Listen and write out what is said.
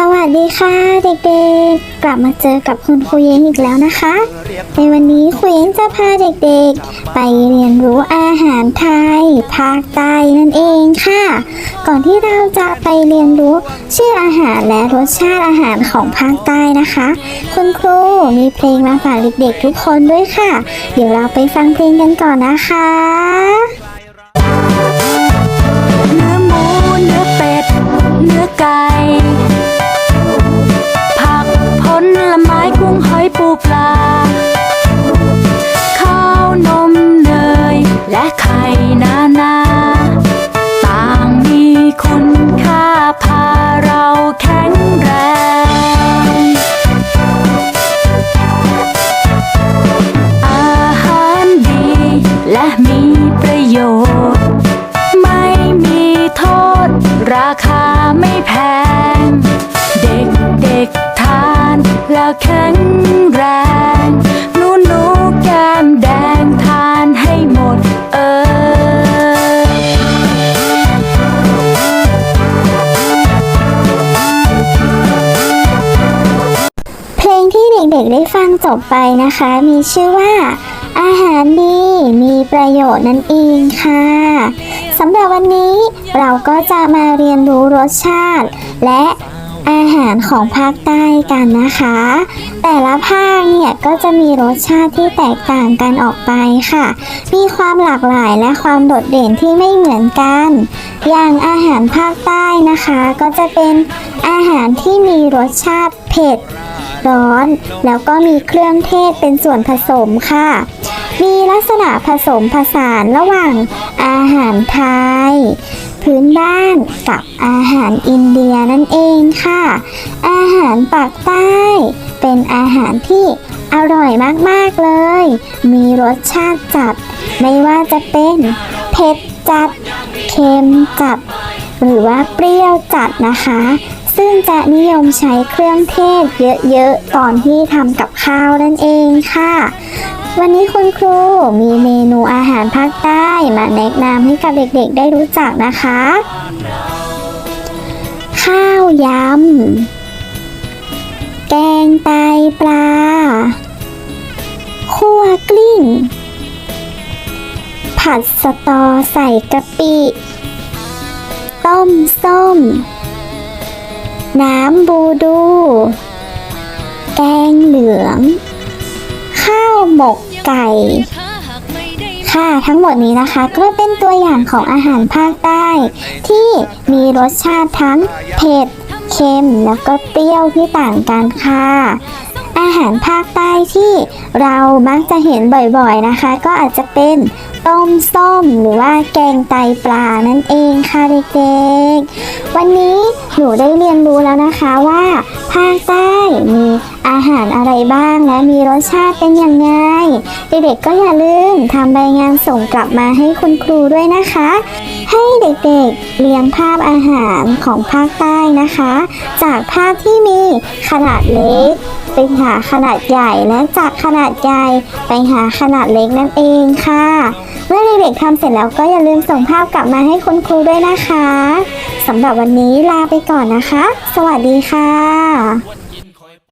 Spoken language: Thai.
สวัสดีค่ะเด็กๆ กลับมาเจอกับคุณครูเย้งอีกแล้วนะคะ ในวันนี้ครูเย้งจะพาเด็กๆ ไปเรียนรู้อาหารไทย ภาคใต้นั่นเองค่ะ ก่อนที่เราจะไปเรียนรู้ชื่ออาหารและรสชาติอาหารของภาคใต้นะคะ คุณครูมีเพลงมาฝากเด็กๆ ทุกคนด้วยค่ะ เดี๋ยวเราไปฟังเพลงกันก่อนนะคะ เด็กๆได้ฟังจบไปนะคะ มีชื่อว่า อาหารดีมีประโยชน์นั่นเองค่ะสำหรับวันนี้เราก็จะมาเรียนรู้รสชาติ และอาหารของภาคใต้กันนะคะ แต่ละภาคเนี่ยก็จะมีรสชาติที่แตกต่างกันออกไปค่ะ มีความหลากหลายและความโดดเด่นที่ไม่เหมือนกัน อย่างอาหารภาคใต้นะคะ ก็จะเป็นอาหารที่มีรสชาติเผ็ด ร้อน แล้วก็มีเครื่องเทศเป็นส่วนผสมค่ะ มีลักษณะผสมผสานระหว่างอาหารไทย พื้นบ้านกับอาหารอินเดียนั่นเองค่ะ อาหารปากใต้ เป็นอาหารที่อร่อยมากๆเลย มีรสชาติจัด ไม่ว่าจะเป็นเผ็ดจัด เค็มจัด หรือว่าเปรี้ยวจัดนะคะ ซึ่งจะนิยมใช้เครื่องเทศเยอะๆ ตอนที่ทำกับข้าวนั่นเองค่ะ วันนี้คุณครูมีเมนูอาหารภาคใต้มาแนะนำให้กับเด็กๆได้รู้จักนะคะ ข้าวยำ แกงไตปลาคั่วกลิ้ง ผัดสตอใส่กะปิ ต้มส้ม น้ำบูดู แกงเหลือง ข้าวหมกไก่ ค่ะทั้งหมดนี้นะคะก็เป็นตัวอย่างของอาหารภาคใต้ ที่มีรสชาติทั้งเผ็ด เค็มแล้วก็เปรี้ยวที่ต่างกันค่ะ อาหารภาคใต้ที่เรามักจะเห็นบ่อยๆนะคะ ก็อาจจะเป็นต้มส้มหรือว่าแกงไตปลานั่นเองค่ะเด็กๆ วันนี้หนูได้เรียนรู้แล้วนะคะว่า ภาคใต้มีอาหารอะไรบ้างและมีรสชาติเป็นยังไงเด็กๆก็อย่าลืมทำใบงานส่งกลับมาให้คุณครูด้วยนะคะ ให้เด็กๆเรียงภาพอาหารของภาคใต้นะคะ จากภาพที่มีขนาดเล็กไปหาขนาดใหญ่และจากขนาดใหญ่ไปหาขนาดเล็กนั่นเองค่ะ เมื่อเด็กๆทำเสร็จแล้วก็อย่าลืมส่งภาพกลับมาให้คุณครูด้วยนะคะสำหรับวันนี้ลาไปก่อนนะคะ สวัสดีค่ะ